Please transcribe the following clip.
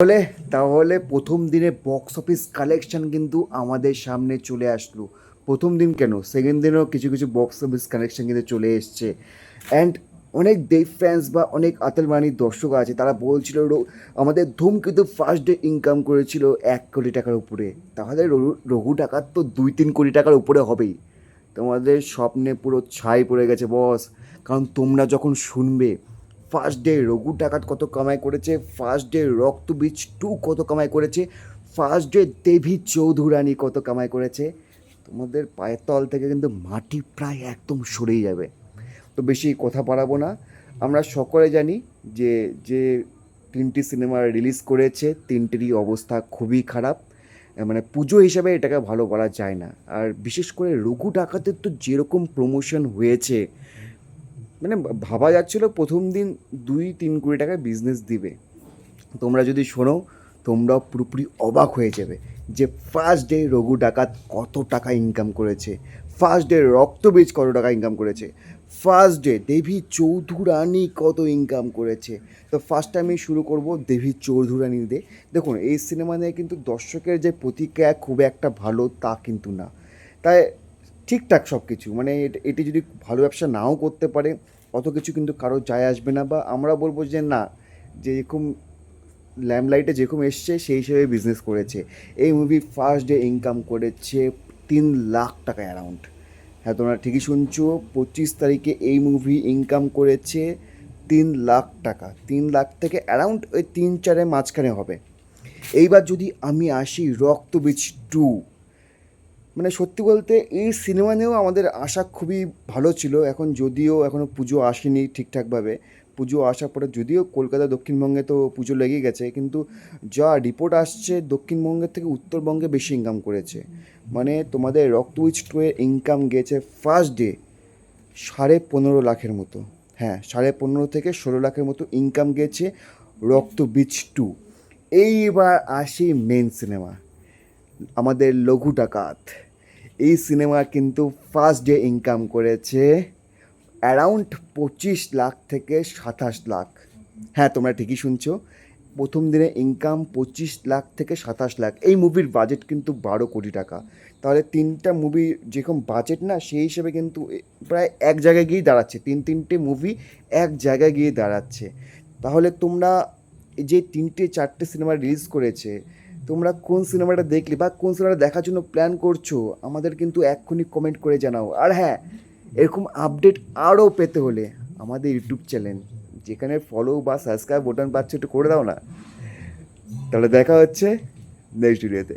তাহলে তাহলে প্রথম দিনে বক্স অফিস কালেকশন কিন্তু আমাদের সামনে চলে আসলো। প্রথম দিন কেন? সেকেন্ড দিনেও কিছু কিছু বক্স অফিস কালেকশন কিন্তু চলে এসছে। অ্যান্ড অনেক দেব ফ্যান্স বা অনেক আতলবাণীর দর্শক আছে, তারা বলছিল আমাদের ধুম কিন্তু ফার্স্ট ডে ইনকাম করেছিল এক কোটি টাকার উপরে। তাহলে রঘু টাকার তো দুই, তিন কোটি টাকার উপরে হবেই। তোমাদের স্বপ্নে পুরো ছাই পড়ে গেছে বস কারণ তোমরা যখন শুনবে ফার্স্ট ডে রঘু ডাকাত কত কামাই করেছে ফার্স্ট ডে রক্ত বীজ টু কত কামাই করেছে ফার্স্ট ডে দেবী চৌধুরানী কত কামাই করেছে। তোমাদের পায়ের তল থেকে কিন্তু মাটি প্রায় একদম সরেই যাবে। তো বেশি কথা বাড়াবো না। আমরা সকলে জানি যে যে তিনটি সিনেমা রিলিজ করেছে, তিনটেরই অবস্থা খুবই খারাপ। মানে পুজো হিসাবে এটাকে ভালো বলা যায় না। আর বিশেষ করে রঘু ডাকাতের তো যেরকম প্রমোশন হয়েছে মানে ভাবা যাচ্ছিল প্রথম দিন দুই, তিন কোটি টাকার বিজনেস দিবে। তোমরা যদি শোনো, তোমরাও পুরোপুরি অবাক হয়ে যাবে যে ফার্স্ট ডে রঘু ডাকাত কত টাকা ইনকাম করেছে। ফার্স্ট ডে রক্ত রক্তবীজ কত টাকা ইনকাম করেছে। ফার্স্ট ডে দেবী চৌধুরানী কত ইনকাম করেছে। তো ফার্স্ট আমি শুরু করব দেবী চৌধুরানী দিয়ে। দেখুন, এই সিনেমা নিয়ে কিন্তু দর্শকের যে প্রতিক্রিয়া খুব একটা ভালো তা কিন্তু না। তাই ঠিকঠাক সব কিছু মানে এটি যদি ভালো ব্যবসা নাও করতে পারে অত কিছু কিন্তু কারও যায় আসবে না বা আমরা বলব যে না যেরকম ল্যাম্পলাইটে যেরকম এসছে সেই হিসেবে বিজনেস করেছে। এই মুভি ফার্স্ট ডে ইনকাম করেছে তিন লাখ টাকা অ্যারাউন্ড হ্যাঁ তোমরা ঠিকই শুনছো, পঁচিশ তারিখে এই মুভি ইনকাম করেছে তিন লাখ টাকা। তিন লাখ থেকে অ্যারাউন্ড ওই তিন চারের মাঝখানে হবে। এইবার যদি আমি আসি রক্তবীজ টু মানে সত্যি বলতে এই সিনেমা নিয়েও আমাদের আশা খুবই ভালো ছিল। এখন যদিও এখনও পুজো আসেনি ঠিকঠাকভাবে। পুজো আসার পরে যদিও কলকাতা দক্ষিণবঙ্গে তো পুজো লেগে গেছে, কিন্তু যা রিপোর্ট আসছে দক্ষিণবঙ্গের থেকে উত্তরবঙ্গে বেশি ইনকাম করেছে। মানে তোমাদের রক্ত উইচ এর ইনকাম গেছে ফার্স্ট ডে সাড়ে পনেরো লাখের মতো। হ্যাঁ সাড়ে পনেরো থেকে ষোলো লাখের মতো ইনকাম গেছে রক্তবীজ টু এইবার আসি মেন সিনেমা আমাদের লঘু ডাকাত। এই সিনেমা কিন্তু ফার্স্ট ডে ইনকাম করেছে অ্যারাউন্ড পঁচিশ লাখ থেকে সাতাশ লাখ। হ্যাঁ তোমরা ঠিকই শুনছো। প্রথম দিনে ইনকাম পঁচিশ লাখ থেকে সাতাশ লাখ। এই মুভির বাজেট কিন্তু বারো কোটি টাকা। তাহলে তিনটা মুভি যেরকম বাজেট না, সেই হিসেবে কিন্তু প্রায় এক জায়গায় গিয়েই দাঁড়াচ্ছে। তিন, তিনটে মুভি এক জায়গায় গিয়ে দাঁড়াচ্ছে। তাহলে তোমরা যে তিনটে, চারটে সিনেমা রিলিজ করেছে তোমরা কোন সিনেমাটা দেখলে বা কোন সিনেমাটা দেখার জন্য প্ল্যান করছ, আমাদের কিন্তু এক্ষুনি কমেন্ট করে জানাও। আর হ্যাঁ এরকম আপডেট আরও পেতে হলে আমাদের ইউটিউব চ্যানেল যেখানে ফলো বা সাবস্ক্রাইব বোটান পাচ্ছে একটু করে দাও না। তাহলে দেখা হচ্ছে নেক্সট ভিডিওতে